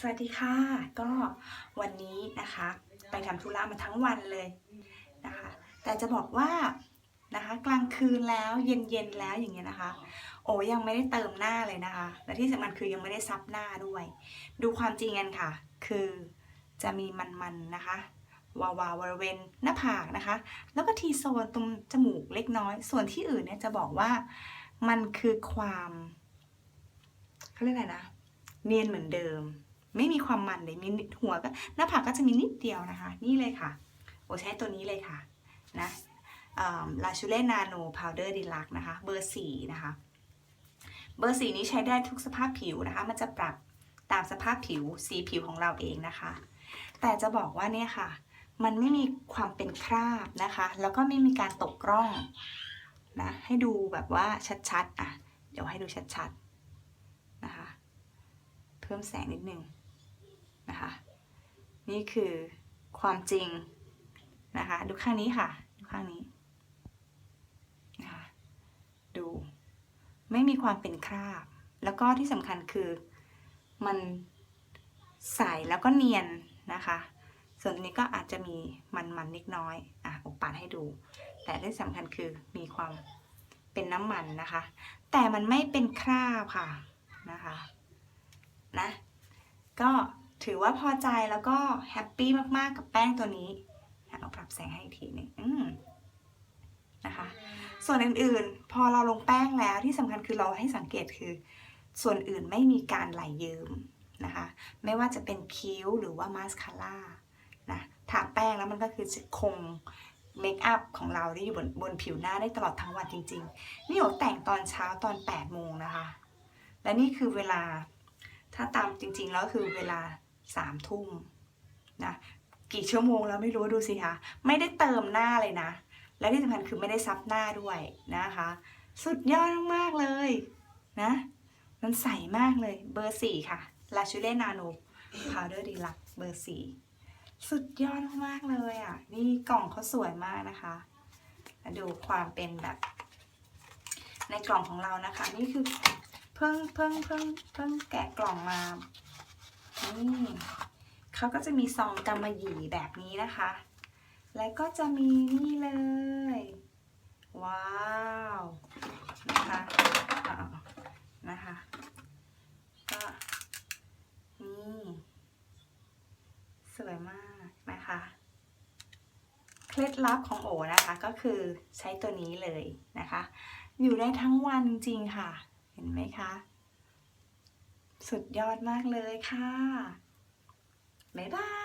สวัสดีค่ะ ก็วันนี้นะคะ ไปทำธุระมาทั้งวันเลยนะคะ แต่จะบอกว่านะคะ กลางคืนแล้วเย็นเย็นๆแล้วอย่างเงี้ยนะคะ โอ้ยังไม่ได้เติมหน้าเลยนะคะ และที่สำคัญคือยังไม่ได้ซับหน้าด้วย ดูความจริงกันค่ะ คือจะมีมันๆนะคะวาวาบริเวณหน้าผากนะคะ แล้วก็ทีโซนตรงจมูกเล็กน้อย ส่วนที่อื่นเนี่ยจะบอกว่ามันคือความเขาเรียกอะไรนะ เนียนเหมือนเดิม ไม่มีความมันเลยมีนิดหัวก็หน้าผากก็จะมีนิดเดียวนะคะ นี่เลยค่ะ โอใช้ตัวนี้เลยค่ะนะลาชูเล่นาโนพาวเดอร์ดีลักนะคะ เบอร์สี่นะคะ เบอร์สีนี้ใช้ได้ทุกสภาพผิวนะคะ มันจะปรับตามสภาพผิวสีผิวของเราเองนะคะ แต่จะบอกว่าเนี่ยค่ะ มันไม่มีความเป็นคราบนะคะ แล้วก็ไม่มีการตกร่องนะ ให้ดูแบบว่าชัดๆ อะ เดี๋ยวให้ดูชัดๆ นะคะ เพิ่มแสงนิดนึง นะคะ นี่คือความจริงนะคะ ดูข้างนี้ค่ะ ดูข้างนี้นะคะ ดู ไม่มีความเป็นคราบ แล้วก็ที่สำคัญคือมันใสแล้วก็เนียนนะคะ ส่วนนี้ก็อาจจะมีมันๆเล็กน้อย อะอบปาดให้ดู แต่ที่สำคัญคือมีความเป็นน้ำมันนะคะ แต่มันไม่เป็นคราบค่ะนะคะ นะ ก็ ถือว่าพอใจแล้วก็แฮปปี้มากๆกับแป้งตัวนี้นะเอาปรับแสงให้อีกทีหนึงนะคะ ส่วนอื่นๆ พอเราลงแป้งแล้วที่สำคัญคือเราให้สังเกตคือ ส่วนอื่นไม่มีการไหลเยิ้มนะคะ ไม่ว่าจะเป็นคิ้วหรือว่ามาสคาร่านะทาแป้งแล้วมันก็คือจะคงเมคอัพของเราได้อยู่บนบนผิวหน้าได้ตลอดทั้งวันจริง ๆ นี่โอแต่งตอนเช้าตอน 8 โมงนะคะ และนี่คือเวลาถ้าตามจริงๆ แล้วคือเวลา สามทุ่มนะกี่ชั่วโมงแล้วไม่รู้ดูสิคะไม่ได้เติมหน้าเลยนะ และที่สำคัญคือไม่ได้ซับหน้าด้วยนะคะ สุดยอดมากๆเลยนะ มันใสมากเลยเบอร์สี่ค่ะลาชูเล่นาโนพาวเดอร์ดีลักเบอร์สี่สุดยอดมากๆเลยอะ นี่กล่องเขาสวยมากนะคะ ดูความเป็นแบบ ในกล่องของเรานะคะ นี่คือเพิ่งเพิ่งเพิ่งเพิ่งแกะกล่องมา นี่เขาก็จะมีซองกำมะหยี่แบบนี้นะคะ แล้วก็จะมีนี่เลย ว้าวนะคะนะคะก็นี่สวยมากนะคะเคล็ดลับของโอนะคะก็คือใช้ตัวนี้เลยนะคะ อยู่ได้ทั้งวันจริงๆค่ะ เห็นไหมคะ สุดยอดมากเลยค่ะ บ๊ายบาย